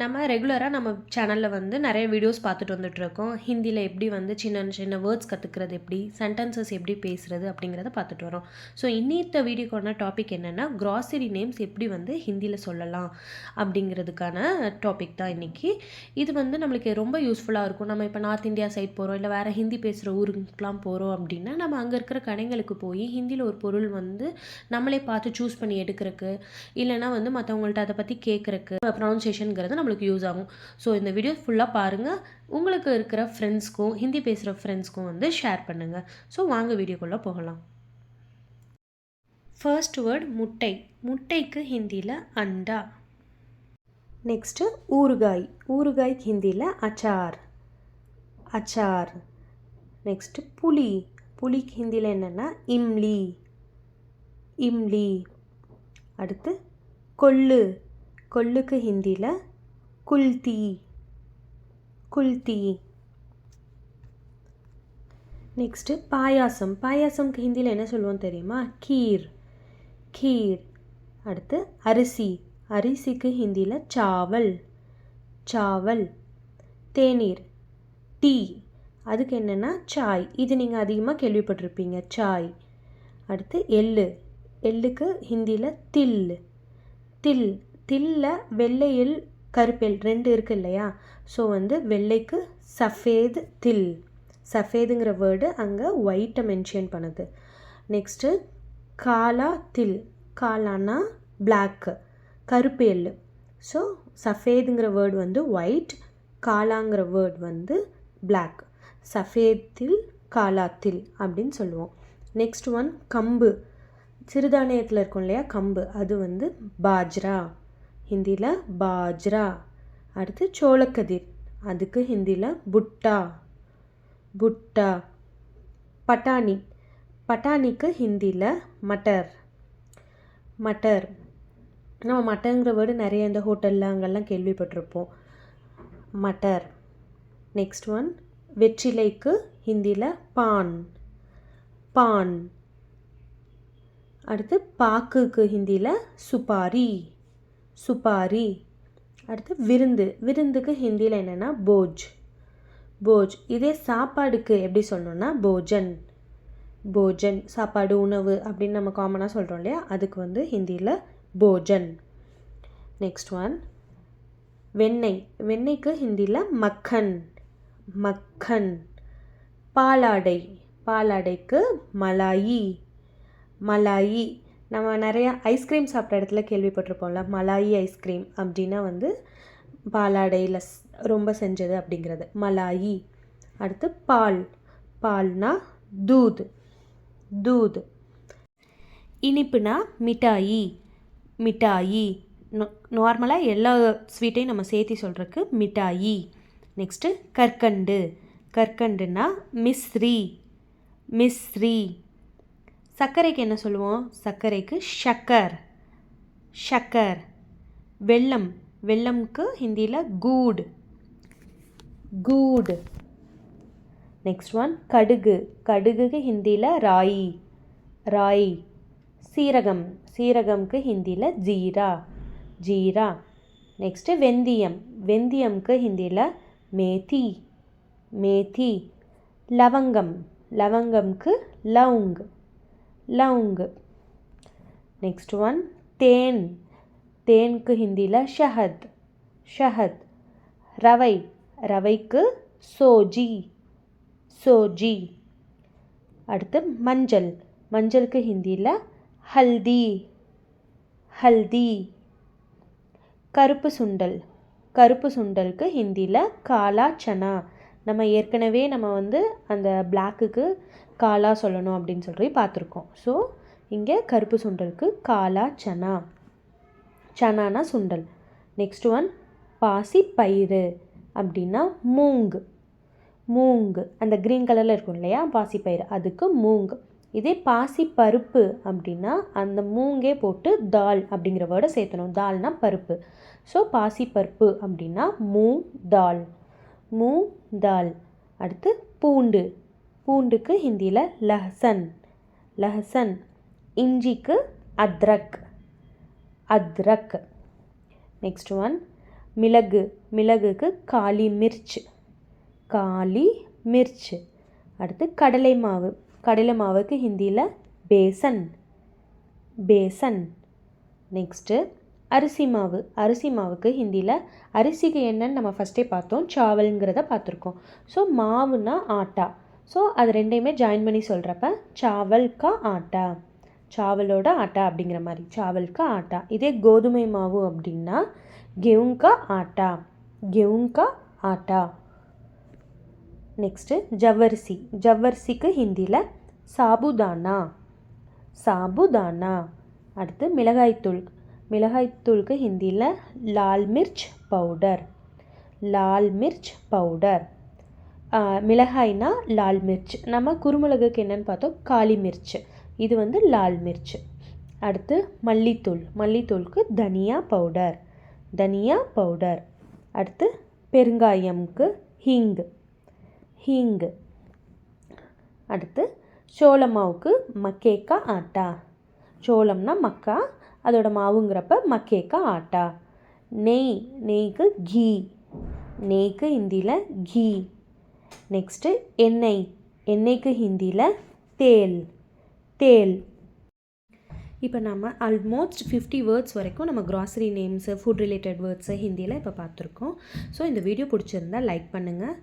நம்ம ரெகுலராக நம்ம சேனலில் வந்து நிறைய வீடியோஸ் பார்த்துட்டு வந்துட்டுருக்கோம் ஹிந்தியில் எப்படி வந்து சின்ன சின்ன வேர்ட்ஸ் கற்றுக்கிறது எப்படி சென்டென்சஸ் எப்படி பேசுகிறது அப்படிங்கிறத பார்த்துட்டு வரோம். ஸோ இன்னித்த வீடியோக்கான டாபிக் என்னென்னா க்ராசரி நேம்ஸ் எப்படி வந்து ஹிந்தியில் சொல்லலாம் அப்படிங்கிறதுக்கான டாபிக் தான் இன்றைக்கி இது வந்து நம்மளுக்கு ரொம்ப யூஸ்ஃபுல்லாக இருக்கும். நம்ம இப்போ நார்த் இந்தியா சைட் போகிறோம் இல்லை வேறு ஹிந்தி பேசுகிற ஊருக்கெலாம் போகிறோம் அப்படின்னா நம்ம அங்கே இருக்கிற கடைங்களுக்கு போய் ஹிந்தியில் ஒரு பொருள் வந்து நம்மளே பார்த்து சூஸ் பண்ணி எடுக்கிறதுக்கு இல்லைனா வந்து மற்றவங்கள்ட்ட அதை பற்றி கேட்குறக்கு ப்ரொனன்சியேஷனுங்கிறது நம்மளுக்கு யூஸ் ஆகும். ஸோ இந்த வீடியோ ஃபுல்லாக பாருங்கள் உங்களுக்கு இருக்கிற ஃப்ரெண்ட்ஸ்க்கும் ஹிந்தி பேசுகிற ஃப்ரெண்ட்ஸ்க்கும் வந்து ஷேர் பண்ணுங்கள் ஸோ வாங்க வீடியோக்குள்ளே போகலாம். ஃபர்ஸ்ட் வேர்ட் முட்டை. முட்டைக்கு ஹிந்தியில் அண்டா. நெக்ஸ்ட்டு ஊறுகாய். ஊறுகாய்க்கு ஹிந்தியில் அச்சார். அச்சார். நெக்ஸ்ட்டு புளி புளிக்கு ஹிந்தியில் என்னென்னா இம்லி. இம்லி. அடுத்து கொள்ளு. கொள்ளுக்கு ஹிந்தியில் குல்தி. குல்தி. நெக்ஸ்ட்டு பாயாசம். பாயாசம்க்கு ஹிந்தியில் என்ன சொல்லுவோம் தெரியுமா? கீர். கீர். அடுத்து அரிசி. அரிசிக்கு ஹிந்தியில் சாவல். சாவல். தேநீர். டீ. அதுக்கு என்னென்னா சாய். இது நீங்கள் அதிகமாக கேள்விப்பட்டிருப்பீங்க சாய். அடுத்து எள்ளு. எள்ளுக்கு ஹிந்தியில் தில் தில். தில்ல வெள்ளை எள் கருப்பேல் ரெண்டு இருக்குது இல்லையா? ஸோ வந்து வெள்ளைக்கு சஃபேத் தில். சஃபேதுங்கிற வேர்டு அங்கே ஒயிட்டை மென்ஷன் பண்ணுது. நெக்ஸ்ட்டு காலா தில். காலானா பிளாக்கு கருப்பு எள்ளு ஸோ சஃபேதுங்கிற வேர்டு வந்து ஒயிட் காலாங்கிற வேர்டு வந்து பிளாக் சஃபேத்தில் காலாத்தில் அப்படின்னு சொல்லுவோம். நெக்ஸ்ட் ஒன் கம்பு. சிறுதானியத்தில் இருக்கும் இல்லையா? கம்பு. அது வந்து பாஜ்ரா. ஹிந்தியில் பாஜ்ரா அடுத்து சோளக்கதிர் அதுக்கு ஹிந்தியில் புட்டா புட்டா பட்டாணி பட்டாணிக்கு ஹிந்தியில் மட்டர் மட்டர். நம்ம மட்டருங்கிற வேர்டு நிறைய இந்த ஹோட்டலில் அங்கெல்லாம் கேள்விப்பட்டிருப்போம். மட்டர். நெக்ஸ்ட் ஒன் வெற்றிலைக்கு ஹிந்தியில் பான் பான். அடுத்து பாக்குக்கு ஹிந்தியில் சுபாரி. சுபாரி அடுத்து விருந்து. விருந்துக்கு ஹிந்தியில் என்னென்னா போஜ். போஜ். இதே சாப்பாடுக்கு எப்படி சொல்லணுன்னா போஜன். போஜன் சாப்பாடு உணவு அப்படின்னு நம்ம காமனாக சொல்கிறோம் இல்லையா? அதுக்கு வந்து ஹிந்தியில் போஜன். நெக்ஸ்ட் ஒன் வெண்ணெய். வெண்ணெய்க்கு ஹிந்தியில் மக்கன். மக்கன். பாலாடை. பாலாடைக்கு மலாயி. மலாயி. நம்ம நிறையா ஐஸ்கிரீம் சாப்பிட்ட இடத்துல கேள்விப்பட்டிருப்போம்ல மலாயி ஐஸ்கிரீம் அப்படின்னா வந்து பாலாடையில் ரொம்ப செஞ்சது அப்படிங்கிறது. மலாயி. அடுத்து பால். பால்னா தூத். தூத். இனிப்புனா மிட்டாயி. மிட்டாயி. நார்மலாக எல்லா ஸ்வீட்டையும் நம்ம சேர்த்தி சொல்கிறதுக்கு மிட்டாயி. நெக்ஸ்ட்டு கற்கண்டு. கற்கண்டுனா மிஸ்ரி. மிஸ்ரி. சர்க்கரைக்கு என்ன சொல்லுவோம்? சர்க்கரைக்கு ஷக்கர் ஷக்கர் வெல்லம். வெல்லம்க்கு ஹிந்தியில் கூட். கூட். நெக்ஸ்ட் ஒன் கடுகு. கடுகுக்கு ஹிந்தியில் ராயி. ராய். சீரகம். சீரகம்க்கு ஹிந்தியில் ஜீரா. ஜீரா. நெக்ஸ்ட்டு வெந்தயம். வெந்தயம்க்கு ஹிந்தியில் மேத்தி. மேத்தி. லவங்கம். லவங்கம்க்கு லவுங். லவுங்கு. நெக்ஸ்ட் ஒன் தேன். தேனுக்கு ஹிந்தியில் ஷஹத். ஷஹத். ரவை. ரவைக்கு சோஜி. சோஜி. அடுத்து மஞ்சள். மஞ்சளுக்கு ஹிந்தியில் ஹல்தி. ஹல்தி. கருப்பு சுண்டல். கருப்பு சுண்டலுக்கு ஹிந்தியில் காலா சனா நம்ம ஏற்கனவே நம்ம வந்து அந்த பிளாக்குக்கு காலா சொல்லணும் அப்படின்னு சொல்லி பார்த்துருக்கோம். ஸோ இங்கே கருப்பு சுண்டலுக்கு காலா சனா. சனானா சுண்டல். நெக்ஸ்ட் ஒன் பாசி பயிறு அப்படின்னா மூங்கு. மூங்கு. அந்த க்ரீன் கலரில் இருக்கும் இல்லையா? பாசிப்பயிறு அதுக்கு மூங் இதே பாசி பருப்பு அப்படின்னா அந்த மூங்கே போட்டு தால் அப்படிங்கிற வேர்டை சேர்த்தணும். தால்னா பருப்பு. ஸோ பாசி பருப்பு அப்படின்னா மூங் தால். மூ தால் அடுத்து பூண்டு. பூண்டுக்கு ஹிந்தியில் லஹசன். லஹசன். இஞ்சிக்கு அத்ரக். அத்ரக். நெக்ஸ்ட் ஒன் மிளகு. மிளகுக்கு காளி மிர்ச். காளி மிர்ச். அடுத்து கடலை மாவு. கடலை மாவுக்கு ஹிந்தியில் பேசன். பேசன். நெக்ஸ்ட்டு அரிசி மாவு அரிசி மாவுக்கு ஹிந்தியில் அரிசிக்கு என்னன்னு நம்ம ஃபஸ்ட்டே பார்த்தோம். சாவல்ங்கிறத பார்த்துருக்கோம். ஸோ மாவுனா ஆட்டா. ஸோ அது ரெண்டையுமே ஜாயின் பண்ணி சொல்கிறப்ப சாவல் கா ஆட்டா. சாவலோட ஆட்டா அப்படிங்கிற மாதிரி. சாவல்கா ஆட்டா. இதே கோதுமை மாவு அப்படின்னா கெவுங்கா ஆட்டா. கெவுங்கா ஆட்டா. நெக்ஸ்ட்டு ஜவ்வரிசி. ஜவ்வரிசிக்கு ஹிந்தியில் சாபுதானா? சாபுதானா? அடுத்து மிளகாய்த்தூள். மிளகாய்த்தூளுக்கு ஹிந்தியில் லால் மிர்ச் பவுடர். லால் மிர்ச் பவுடர். மிளகாய்னா லால் மிர்ச். நம்ம குருமிளகுக்கு என்னென்னு பார்த்தோம்? காளி மிர்ச். இது வந்து லால் மிர்ச். அடுத்து மல்லித்தூள். மல்லித்தூளுக்கு தனியா பவுடர். தனியா பவுடர். அடுத்து பெருங்காயம்க்கு ஹிங் ஹிங் அடுத்து சோளமாவுக்கு மக்கேக்கா ஆட்டா. சோளம்னா மக்கா அதோட மாவுங்கிறப்ப மக்கேக்கா ஆட்டா. நெய் நெய்க்கு கீ. நெய்க்கு ஹிந்தியில் கீ. நெக்ஸ்ட்டு எண்ணெய். எண்ணெய்க்கு ஹிந்தியில் தேல். தேல். இப்போ நம்ம ஆல்மோஸ்ட் ஃபிஃப்டி வேர்ட்ஸ் வரைக்கும் நம்ம grocery names food related words ஹிந்தியில் இப்போ பார்த்துருக்கோம். ஸோ இந்த வீடியோ பிடிச்சிருந்தா லைக் பண்ணுங்கள்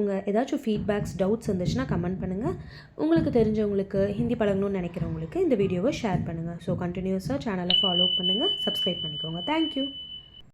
உங்கள் ஏதாச்சும் ஃபீட்பேக்ஸ் டவுட்ஸ் இருந்துச்சுன்னா கமெண்ட் பண்ணுங்கள் உங்களுக்கு தெரிஞ்சவங்களுக்கு ஹிந்தி பழகணும்னு நினைக்கிறவங்களுக்கு இந்த வீடியோவை ஷேர் பண்ணுங்கள் ஸோ கண்டினியூஸாக சேனலை ஃபாலோ பண்ணுங்கள் சப்ஸ்கிரைப் பண்ணிக்கோங்க. தேங்க்யூ